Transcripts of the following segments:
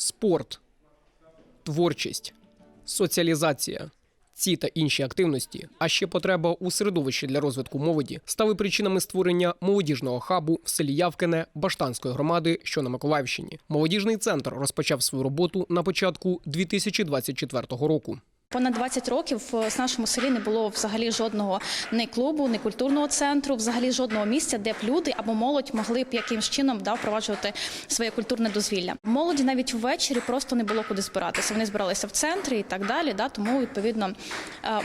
спорт, творчість, соціалізація. Ці та інші активності, а ще потреба у середовищі для розвитку молоді стали причинами створення молодіжного хабу в селі Явкине Баштанської громади, що на Миколаївщині. Молодіжний центр розпочав свою роботу на початку 2024 року. Понад 20 років в нашому селі не було взагалі жодного ні клубу, ні культурного центру, взагалі жодного місця, де б люди або молодь могли б якимсь чином да, впроваджувати своє культурне дозвілля. Молоді навіть ввечері просто не було куди збиратися. Вони збиралися в центрі і так далі. Да, тому відповідно е,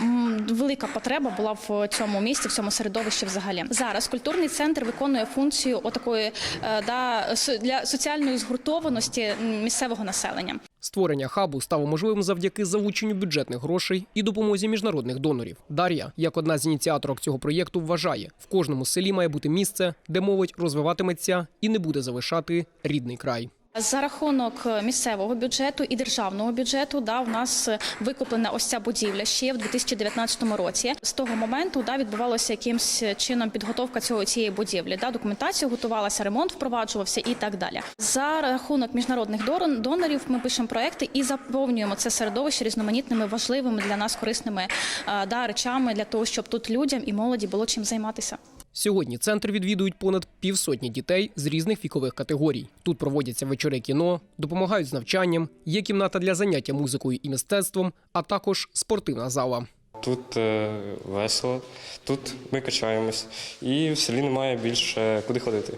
велика потреба була в цьому місці, в цьому середовищі. Взагалі зараз культурний центр виконує функцію отакої е, да, для соціальної згуртованості місцевого населення. Створення хабу стало можливим завдяки залученню бюджетних грошей і допомозі міжнародних донорів. Дар'я, як одна з ініціаторок цього проєкту, вважає, в кожному селі має бути місце, де молодь розвиватиметься і не буде залишати рідний край. За рахунок місцевого бюджету і державного бюджету, да, у нас викуплена ось ця будівля ще в 2019 році. З того моменту да, відбувалося якимсь чином підготовка цього цієї будівлі. Да, документація готувалася, ремонт впроваджувався і так далі. За рахунок міжнародних донорів ми пишемо проекти і заповнюємо це середовище різноманітними важливими для нас корисними е, да, речами для того, щоб тут людям і молоді було чим займатися. Сьогодні центр відвідують понад півсотні дітей з різних вікових категорій. Тут проводяться вечори кіно, допомагають з навчанням, є кімната для заняття музикою і мистецтвом, а також спортивна зала. Тут е, весело, тут ми качаємось, і в селі немає більше куди ходити.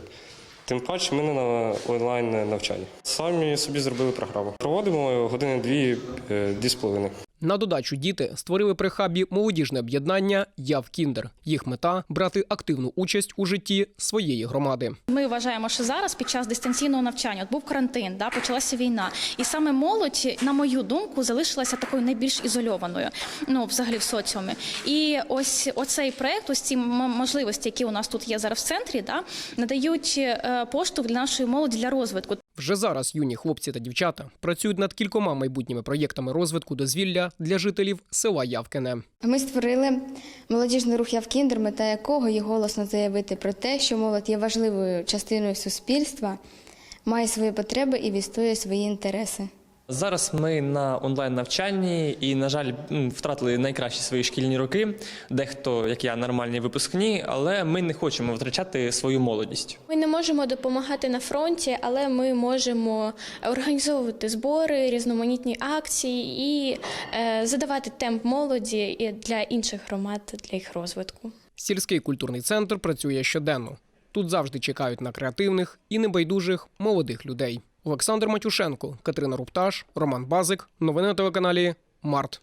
Тим паче ми не на онлайн навчанні. Самі собі зробили програму. Проводимо години дві, е, дві з половиною. На додачу діти створили при хабі молодіжне об'єднання Яв Кіндер. Їх мета брати активну участь у житті своєї громади. Ми вважаємо, що зараз під час дистанційного навчання от був карантин, да, почалася війна, і саме молодь, на мою думку, залишилася такою найбільш ізольованою. Ну, взагалі в соціумі. І ось оцей проект, ось ці можливості, які у нас тут є зараз в центрі, да, надають е, поштовх для нашої молоді для розвитку. Вже зараз юні хлопці та дівчата працюють над кількома майбутніми проєктами розвитку дозвілля для жителів села Явкине. Ми створили молодіжний рух Явкіндер, мета якого є голосно заявити про те, що молодь є важливою частиною суспільства, має свої потреби і відстоює свої інтереси. Зараз ми на онлайн навчанні і, на жаль, втратили найкращі свої шкільні роки. Дехто, як я, нормальні випускні, але ми не хочемо втрачати свою молодість. Ми не можемо допомагати на фронті, але ми можемо організовувати збори, різноманітні акції і е, задавати темп молоді для інших громад для їх розвитку. Сільський культурний центр працює щоденно. Тут завжди чекають на креативних і небайдужих молодих людей. Олександр Матюшенко, Катерина Рупташ, Роман Базик. Новини на телеканалі Март.